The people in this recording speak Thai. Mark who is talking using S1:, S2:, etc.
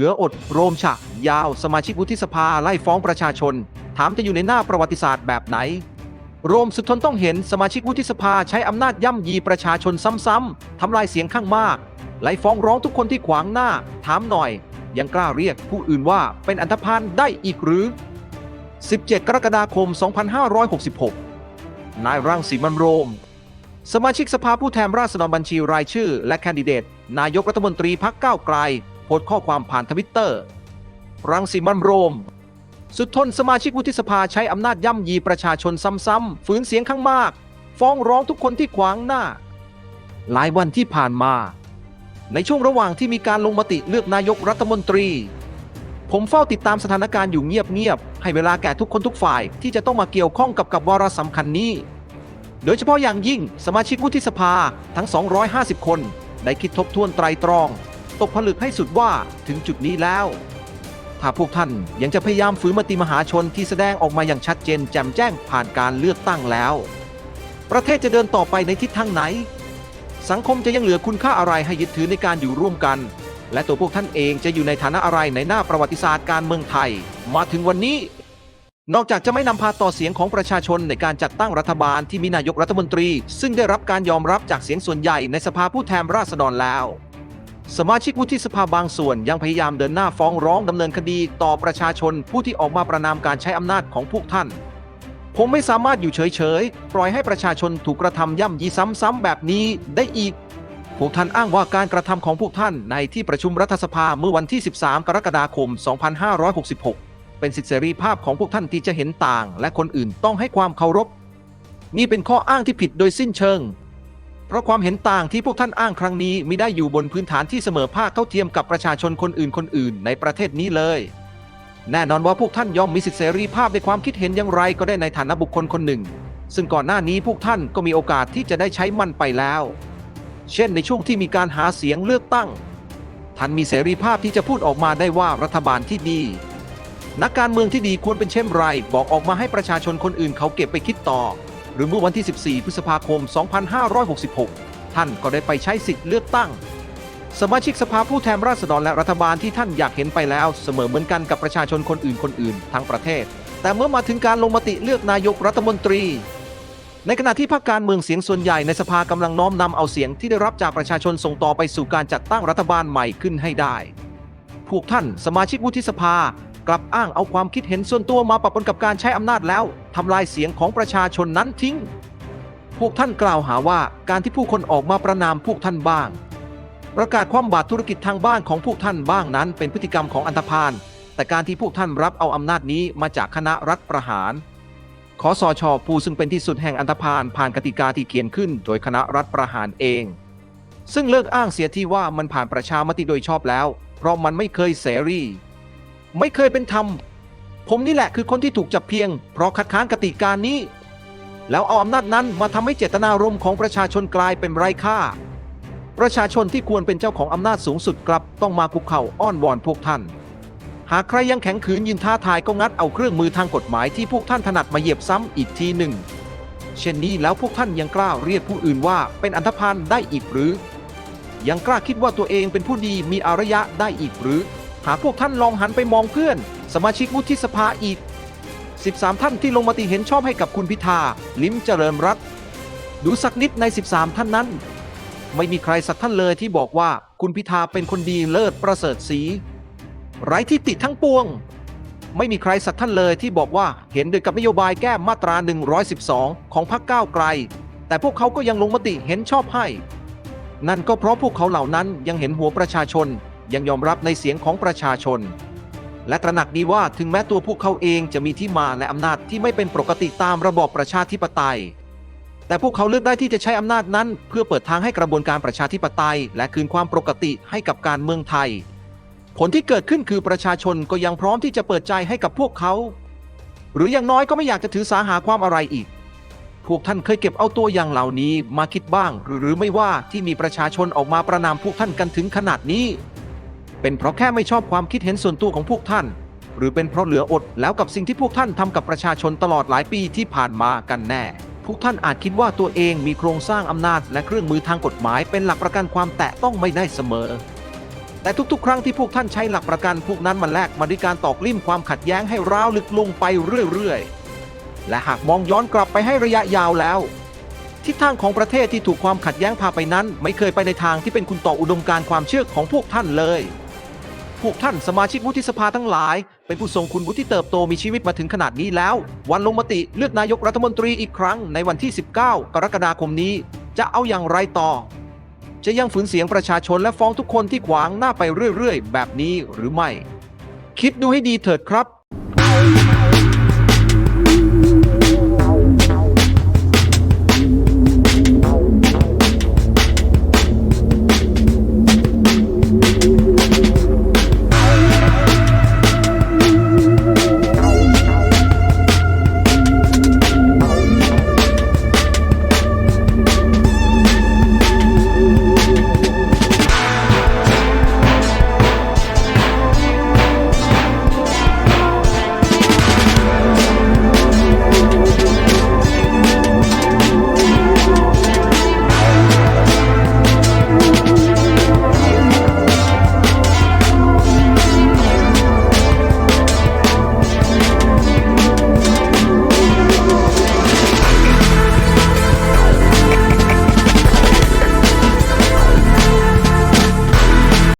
S1: เหลืออดโรมฉะยาวสมาชิกวุฒิสภาไล่ฟ้องประชาชน ถามจะอยู่ในหน้าประวัติศาสตร์แบบไหน โรมสุดทนต้องเห็นสมาชิกวุฒิสภาใช้อำนาจย่ำยีประชาชนซ้ำๆทำลายเสียงข้างมาก ไล่ฟ้องร้องทุกคนที่ขวางหน้า ถามหน่อย ยังกล้าเรียกผู้อื่นว่าเป็นอันธพาลได้อีกหรือ 17 กรกฎาคม 2566 นายรังสีมันโรม สมาชิกสภาผู้แทนราษฎรบัญชีรายชื่อ และแคนดิเดต นายกรัฐมนตรีพักก้าวไกล พสต์ข้อความผ่านทวิตเตอร์ รังสีมันโรม สุดทนสมาชิกวุฒิสภาใช้อำนาจย่ำยีประชาชนซ้ำๆฝืนเสียงข้างมาก ฟ้องร้องทุกคนที่ขวางหน้า หลายวันที่ผ่านมา ในช่วงระหว่างที่มีการลงมติเลือกนายกรัฐมนตรี ผมเฝ้าติดตามสถานการณ์อยู่เงียบๆให้เวลาแก่ทุกคนทุกฝ่ายที่จะต้องมาเกี่ยวข้องกับกับวาระสำคัญนี้ โดยเฉพาะอย่างยิ่งสมาชิกวุฒิสภาทั้ง 250 คนได้คิดทบทวนไตรตรอง ตกผลึกให้สุดว่าถึงจุดนี้แล้ว ถ้าพวกท่านยังจะพยายามฝืนมติมหาชนที่แสดงออกมาอย่างชัดเจนแจ่มแจ้งผ่านการเลือกตั้งแล้ว ประเทศจะเดินต่อไปในทิศทางไหน สังคมจะยังเหลือคุณค่าอะไรให้ยึดถือในการอยู่ร่วมกัน และตัวพวกท่านเองจะอยู่ในฐานะอะไรในหน้าประวัติศาสตร์การเมืองไทย มาถึงวันนี้นอกจากจะไม่นำพาต่อเสียงของประชาชนในการจัดตั้งรัฐบาลที่มีนายกรัฐมนตรี ซึ่งได้รับการยอมรับจากเสียงส่วนใหญ่ในสภาผู้แทนราษฎรแล้ว สมาชิกวุฒิสภาบางส่วนยังพยายามเดินหน้าฟ้องร้องดำเนินคดีต่อประชาชนผู้ที่ออกมาประนามการใช้อำนาจของพวกท่าน ผมไม่สามารถอยู่เฉยๆ ปล่อยให้ประชาชนถูกกระทำย่ำยีซ้ำๆแบบนี้ได้อีก พวกท่านอ้างว่าการกระทำของพวกท่านในที่ประชุมรัฐสภาเมื่อวันที่ 13 กรกฎาคม 2566 เป็นสิทธิเสรีภาพของพวกท่านที่จะเห็นต่าง และคนอื่นต้องให้ความเคารพ นี่เป็นข้ออ้างที่ผิดโดยสิ้นเชิง เพราะความเห็นต่างที่พวกท่านอ้างครั้งนี้มิได้อยู่บนพื้นฐานที่เสมอภาคเท่าเทียมกับประชาชนคนอื่นคนอื่นในประเทศนี้เลย แน่นอนว่าพวกท่านย่อมมีสิทธิเสรีภาพในความคิดเห็นอย่างไรก็ได้ในฐานะบุคคลคนหนึ่ง ซึ่งก่อนหน้านี้พวกท่านก็มีโอกาสที่จะได้ใช้มันไปแล้ว เช่นในช่วงที่มีการหาเสียงเลือกตั้ง ท่านมีเสรีภาพที่จะพูดออกมาได้ว่ารัฐบาลที่ดี นักการเมืองที่ดีควรเป็นเช่นไร บอกออกมาให้ประชาชนคนอื่นเขาเก็บไปคิดต่อ หรือเมื่อวันที่ 14 พฤษภาคม 2566 ท่านก็ได้ไปใช้สิทธิ์เลือกตั้ง สมาชิกสภาผู้แทนราษฎรและรัฐบาลที่ท่านอยากเห็นไปแล้วเสมอเหมือนกันกับประชาชนคนอื่นคนอื่นทั้งประเทศ แต่เมื่อมาถึงการลงมติเลือกนายกรัฐมนตรี ในขณะที่พรรคการเมืองเสียงส่วนใหญ่ในสภากำลังน้อมนำเอาเสียงที่ได้รับจากประชาชนส่งต่อไปสู่การจัดตั้งรัฐบาลใหม่ขึ้นให้ได้พวกท่านสมาชิกวุฒิสภา กลับอ้างเอาความคิดเห็นส่วนตัวมาปะปนกับการใช้อำนาจแล้วทำลายเสียงของประชาชนนั้นทิ้ง พวกท่านกล่าวหาว่าการที่ผู้คนออกมาประนามพวกท่านบ้าง ประกาศความบาตรธุรกิจทางบ้านของพวกท่านบ้างนั้น เป็นพฤติกรรมของอันธพาลแต่การที่พวกท่านรับเอาอำนาจนี้มาจากคณะรัฐประหารขอสชผู้ซึ่งเป็นที่สุดแห่งอันธพาลผ่านกติกาที่เขียนขึ้น โดยคณะรัฐประหารเอง ซึ่งเลิกอ้างเสียที่ว่ามันผ่านประชามติโดยชอบแล้ว เพราะมันไม่เคยเสรี ไม่เคยเป็นธรรม ผมนี่แหละคือคนที่ถูกจับเพียง เพราะคัดค้านกติกานี้ แล้วเอาอำนาจนั้นมาทำให้เจตนารมณ์ของประชาชนกลายเป็นไร้ค่า ประชาชนที่ควรเป็นเจ้าของอำนาจสูงสุดกลับต้องมาคุกเข่าอ้อนวอนพวกท่าน หากใครยังแข็งขืนยืนท้าทายก็งัดเอาเครื่องมือทางกฎหมายที่พวกท่านถนัดมาเหยียบซ้ำอีกทีหนึ่ง เช่นนี้แล้วพวกท่านยังกล้าเรียกผู้อื่นว่าเป็นอันธพาลได้อีกหรือ ยังกล้าคิดว่าตัวเองเป็นผู้ดีมีอารยะได้อีกหรือ หากพวกท่านลองหันไปมองเพื่อน สมาชิกวุฒิสภาอีก 13 ท่านที่ลงมติเห็นชอบให้กับคุณพิธา ลิ้มเจริญรัตดูสักนิดใน 13 ท่านนั้น ไม่มีใครสักท่านเลยที่บอกว่าคุณพิธาเป็นคนดีเลิศประเสริฐสีไร้ที่ติทั้งปวง ไม่มีใครสักท่านเลยที่บอกว่าเห็นด้วยกับนโยบายแก้มาตรา 112 ของพรรคก้าวไกล แต่พวกเขาก็ยังลงมติเห็นชอบให้ นั่นก็เพราะพวกเขาเหล่านั้นยังเห็นหัวประชาชน ยังยอมรับในเสียงของประชาชน และตระหนักดีว่าถึงแม้ตัวพวกเขาเองจะมีที่มาและอำนาจที่ไม่เป็นปกติตามระบอบประชาธิปไตย แต่พวกเขาเลือกได้ที่จะใช้อำนาจนั้น เพื่อเปิดทางให้กระบวนการประชาธิปไตย และคืนความปกติให้กับการเมืองไทย ผลที่เกิดขึ้นคือประชาชนก็ยังพร้อมที่จะเปิดใจให้กับพวกเขา หรืออย่างน้อยก็ไม่อยากจะถือสาหาความอะไรอีกพวกท่านเคยเก็บเอาตัวอย่างเหล่านี้มาคิดบ้าง หรือไม่ว่าที่มีประชาชนออกมาประนามพวกท่านกันถึงขนาดนี้ เป็นเพราะแค่ไม่ชอบความคิดเห็นส่วนตัวของพวกท่าน หรือเป็นเพราะเหลืออดแล้วกับสิ่งที่พวกท่านทำกับประชาชนตลอดหลายปีที่ผ่านมากันแน่ พวกท่านอาจคิดว่าตัวเองมีโครงสร้างอำนาจและเครื่องมือทางกฎหมายเป็นหลักประกันความแตะต้องไม่ได้เสมอ แต่ทุกๆ ครั้งที่พวกท่านใช้หลักประกันพวกนั้นมาแลกมาด้วยการตอกลิ่มความขัดแย้งให้ร้าวลึกลงไปเรื่อยๆ และหากมองย้อนกลับไปให้ระยะยาวแล้วทิศทางของประเทศที่ถูกความขัดแย้งพาไปนั้น ไม่เคยไปในทางที่เป็นคุณต่ออุดมการความเชื่อของพวกท่านเลย พวกท่านสมาชิกวุฒิสภาทั้งหลาย เป็นผู้ทรงคุณวุฒิเติบโตมีชีวิตมาถึงขนาดนี้แล้ว วันลงมติเลือกนายกรัฐมนตรีอีกครั้งในวันที่ 19 กรกฎาคมนี้ จะเอาอย่างไรต่อ จะยังฝืนเสียงประชาชนและฟ้องทุกคนที่ขวางหน้าไปเรื่อยๆ แบบนี้หรือไม่ คิดดูให้ดีเถิดครับ